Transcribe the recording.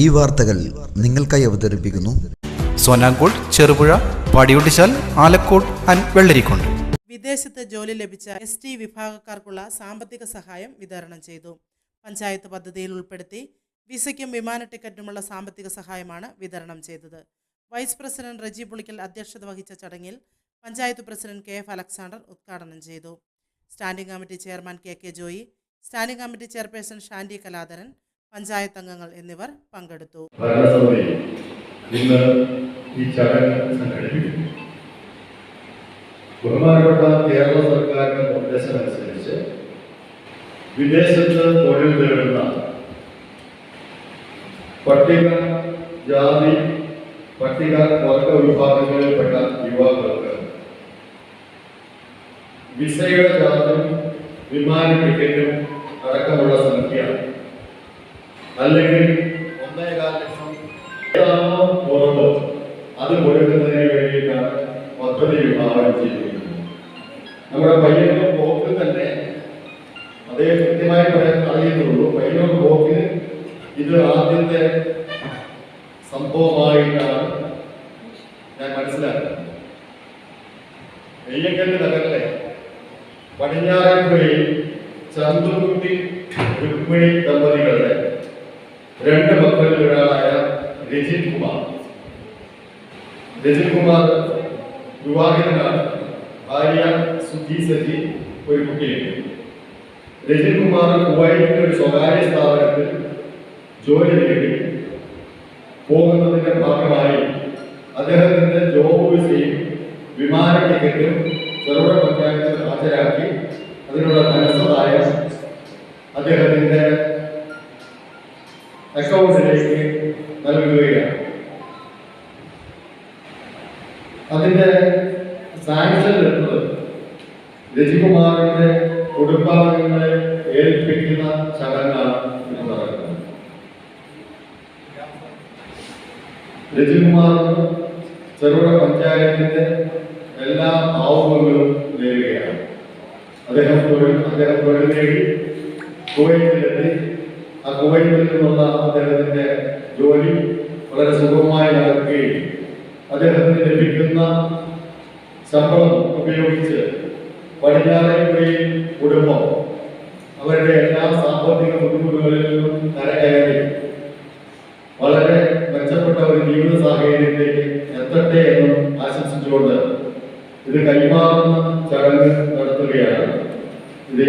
ഈ വാർത്തകൾ നിങ്ങൾക്കായി അവതരിപ്പിക്കുന്നു. സോനാങ്കോട് ചെറുപുഴ പാടിയൊട്ടിച്ചാൽ ആലക്കോട് ആൻഡ് വെള്ളരിക്കോണ്ട് വിദേശത്ത് ജോലി ലഭിച്ച എസ് ടി വിഭാഗക്കാർക്കുള്ള സാമ്പത്തിക സഹായം വിതരണം ചെയ്തു. പഞ്ചായത്ത് പദ്ധതിയിൽ ഉൾപ്പെടുത്തി വിസയ്ക്കും വിമാന ടിക്കറ്റുമുള്ള സാമ്പത്തിക സഹായമാണ് വിതരണം ചെയ്തത്. വൈസ് പ്രസിഡന്റ് റജി പുളിക്കൽ അധ്യക്ഷത വഹിച്ച ചടങ്ങിൽ panchayat president K F Alexander ഉദ്ഘാടനം ചെയ്തു. Standing committee chairman K K Joy standing committee chairperson Shandy Kaladharan panchayat അംഗങ്ങൾ എന്നിവർ പങ്കെടുത്തു. ബഹുമാനപ്പെട്ട കേരള സർക്കാരിന്റെ നിർദ്ദേശമനുസരിച്ച് വിദേശത്ത് തൊഴിൽ നേടുന്ന പട്ടിക ജാതി പട്ടിക വർഗ വിഭാഗങ്ങളിൽപ്പെട്ട യുവാക്കൾക്ക് വിസയുടെ ചാർജും വിമാന ടിക്കറ്റും അടക്കമുള്ള സംഖ്യ അല്ലെങ്കിൽ ഒന്നേകാൽ ലക്ഷം. ഏതാണോ കുറവ് അത് കൊടുക്കുന്നതിന് വേണ്ടിയിട്ടാണ് പദ്ധതി വിഭാവനം ചെയ്തിരിക്കുന്നത് നമ്മുടെ പയ്യന്നൂർ ബ്ലോക്ക് തന്നെ അതേ കൃത്യമായി പറയാൻ അറിയുന്നുള്ളൂ. പയ്യന്നൂർ ബ്ലോക്കിന് ഇത് ആദ്യത്തെ സംഭവമായിട്ടാണ് ഞാൻ മനസ്സിലാക്കുന്നത്. നെയ്യക്കല്ല് നഗറിലെ പടിഞ്ഞാറൻപുഴയിൽ ചന്തുകുട്ടി രുക്മിണി ദമ്പതികളുടെ രണ്ട് മക്കളിൽ ഒരാളായ രജിൻ കുമാർ രജിൻ കുമാർ വിവാഹിതനാണ് ഭാര്യ സുധി സജി ഒരു കുട്ടിയുണ്ട് രജിൻ കുമാർ കുവൈറ്റിലെ ഒരു സ്വകാര്യ സ്ഥാപനത്തിൽ ജോലി നേടി പോകുന്നതിന്റെ ഭാഗമായി അദ്ദേഹത്തിന്റെ ജോബ് വിസയും വിമാന ടിക്കറ്റും ചെറുപുഴ പഞ്ചായത്തിൽ ഹാജരാക്കി അതിനുള്ള ധനസഹായം അദ്ദേഹത്തിന്റെ അക്കൗണ്ടിലേക്ക് നൽകുകയാണ്. അതിന്റെ സാങ്ഷൻ ലെറ്റർ രജികുമാറിന്റെ കുടുംബാംഗങ്ങളെ ഏൽപ്പിക്കുന്ന ചടങ്ങാണ് എന്ന് പറയുന്നത്. രജികുമാറിന് ചെറുപുഴ പഞ്ചായത്തിന്റെ എല്ലാ ആവുമങ്ങളും നേരുകയാണ്. അദ്ദേഹം അദ്ദേഹം തൊഴിൽ നേടി കുവൈറ്റിലെത്തി. കുവൈറ്റിൽ നിന്നുള്ള അദ്ദേഹത്തിന്റെ ജോലി വളരെ സുഗമമായി നടക്കുകയും അദ്ദേഹത്തിന് ലഭിക്കുന്ന ശമ്പളം ഉപയോഗിച്ച് പടിഞ്ഞാറേപ്പുഴയിൽ കുടുംബം അവരുടെ എല്ലാ സാമ്പത്തിക ബുദ്ധിമുട്ടുകളിൽ നിന്നും കരകയറി. വളരെ മെച്ചപ്പെട്ട ഒരു ജീവിത സാഹചര്യത്തിലേക്ക് എത്തട്ടെ എന്നും ആശംസിച്ചുകൊണ്ട് ഇത് കൈമാറുന്ന ചടങ്ങ് നടത്തുകയാണ്. ഇതേ